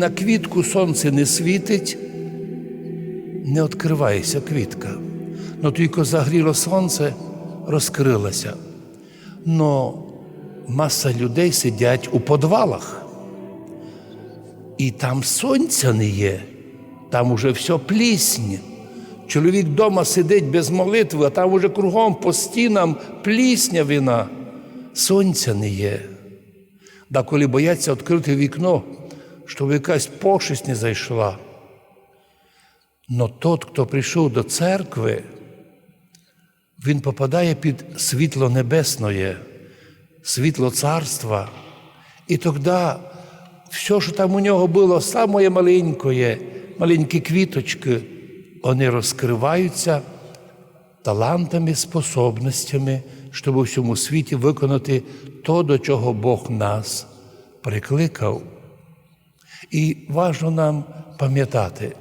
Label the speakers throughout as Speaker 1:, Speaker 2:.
Speaker 1: На квітку сонце не світить, не відкривається квітка. Но тільки загріло сонце, розкрилася. Но маса людей сидять у подвалах. І там сонця не є, там уже все плісня. Чоловік вдома сидить без молитви, а там уже кругом по стінам плісня вина. Сонця не є. Да коли бояться відкрити вікно, щоб якась пошесть не зайшла. Но тот, хто прийшов до церкви, він попадає під світло небесне, світло царства. І тоді все, що там у нього було, саме маленькое, маленькі квіточки, вони розкриваються талантами, способностями, щоб у всьому світі виконати то, до чого Бог нас прикликав. І важно нам пам'ятати,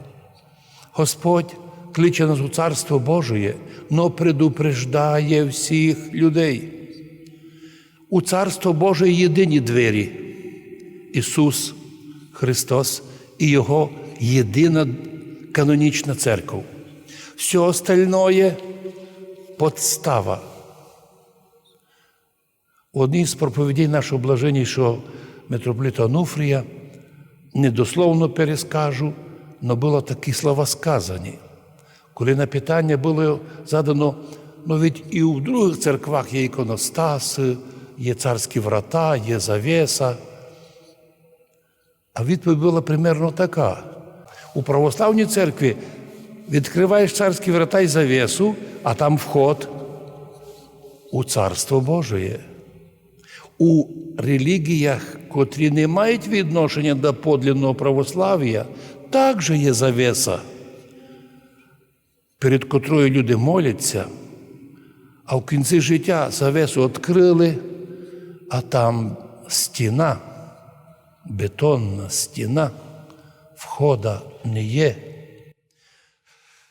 Speaker 1: Господь кличе нас у Царство Божє, но предупреждає всіх людей. У Царство Боже єдині двері Ісус Христос і Його єдина канонічна церква. Все остальное подстава. У одній з проповідей нашого блаженнішого митрополита Онуфрія недословно перескажу, але було такі слова сказані. Коли на питання було задано, ну ведь і у других церквах є іконостаси, є царські врата, є завеса. А відповідь була примерно така. У православній церкві відкриваєш царські врата і завесу, а там вход у Царство Божє. У релігіях, котрі не мають відношення до подлинного православ'я, також є завеса, перед котрою люди моляться, а в кінці життя завесу відкрили, а там стіна, бетонна стіна, входа не є.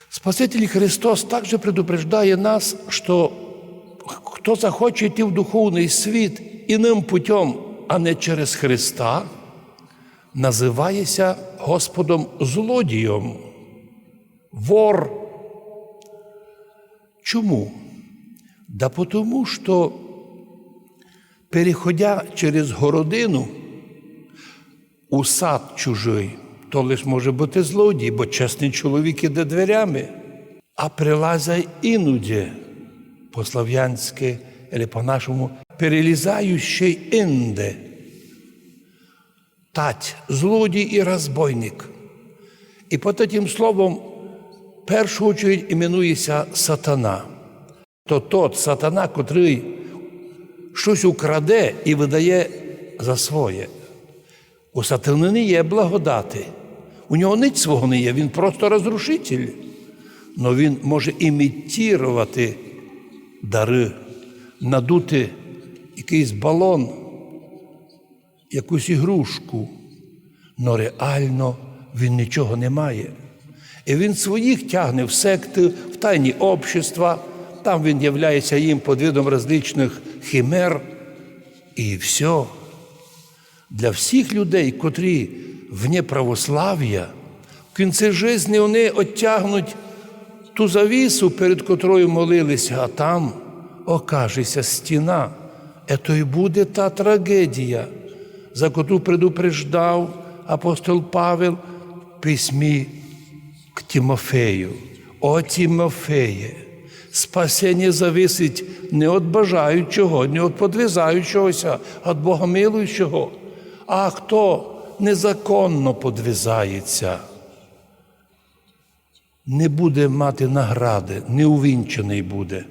Speaker 1: Спаситель Христос також предупреждає нас, що хто захоче йти в духовний світ іним путем, а не через Христа, називається Господом злодієм, вор. Чому? Да потому що, переходя через городину у сад чужий, то лиш може бути злодій, бо чесний чоловік іде дверями, а прилазай іноді по-слав'янськи, або по-нашому, перелізаючий інде. Тать, злодій і розбойник. І по тим словом, в першу очередь іменується сатана. То тот сатана, котрий щось украде і видає за своє. У сатани не є благодати. У нього ниць свого не є, він просто розрушитель. Но він може імітувати дари, надути якийсь балон, якусь ігрушку, но реально він нічого не має. І він своїх тягне в секти, в тайні общества, там він являється їм під видом различних химер, і все. Для всіх людей, котрі вне православ'я, в кінці житті вони оттягнуть ту завісу, перед котрою молилися, а там окажеться стіна. Ето й буде та трагедія, за котру предупреждав апостол Павел в письмі к Тимофею. О Тимофеє, спасення зависить не від бажаючого, не від подвизаючогося, а від Богомилуючого. А хто незаконно подвизається, не буде мати награди, не увінчений буде.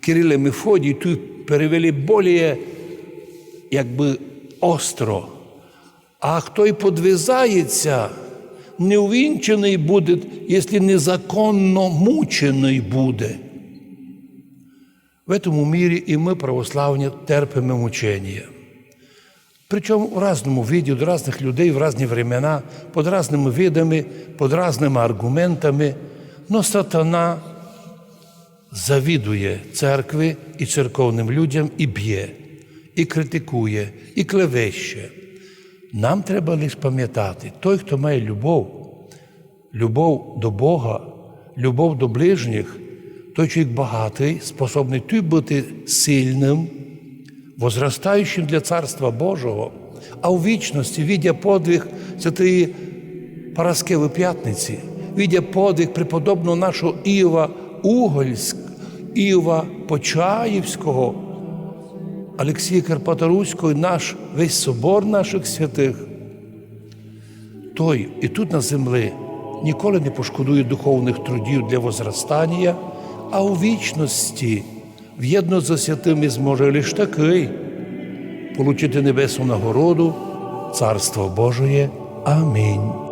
Speaker 1: Кириле Мефодій тут перевели более, якби остро. А хто й подвизається, не увінчений буде, якщо незаконно мучений буде. В цьому мірі і ми, православні, терпимо мучення. Причому в різному виді, від різних людей в різні времена, під різними видами, під різними аргументами. Но сатана завідує церкви і церковним людям і б'є, і критикує, і клевеще. Нам треба лише пам'ятати, той, хто має любов, любов до Бога, любов до ближніх, той чоловік багатий, способний той бути сильним, возростаючим для Царства Божого, а у вічності віддя подвиг святої Параскеви П'ятниці, віддя подвиг преподобного нашого Іова Угольськ, Іова Почаївського, Олексія Карпаторуського, наш весь собор наших святих. Той і тут на землі ніколи не пошкодує духовних трудів для возростання, а у вічності в'єдно за святими зможе лише такий получити небесну нагороду, Царство Божоє. Амінь.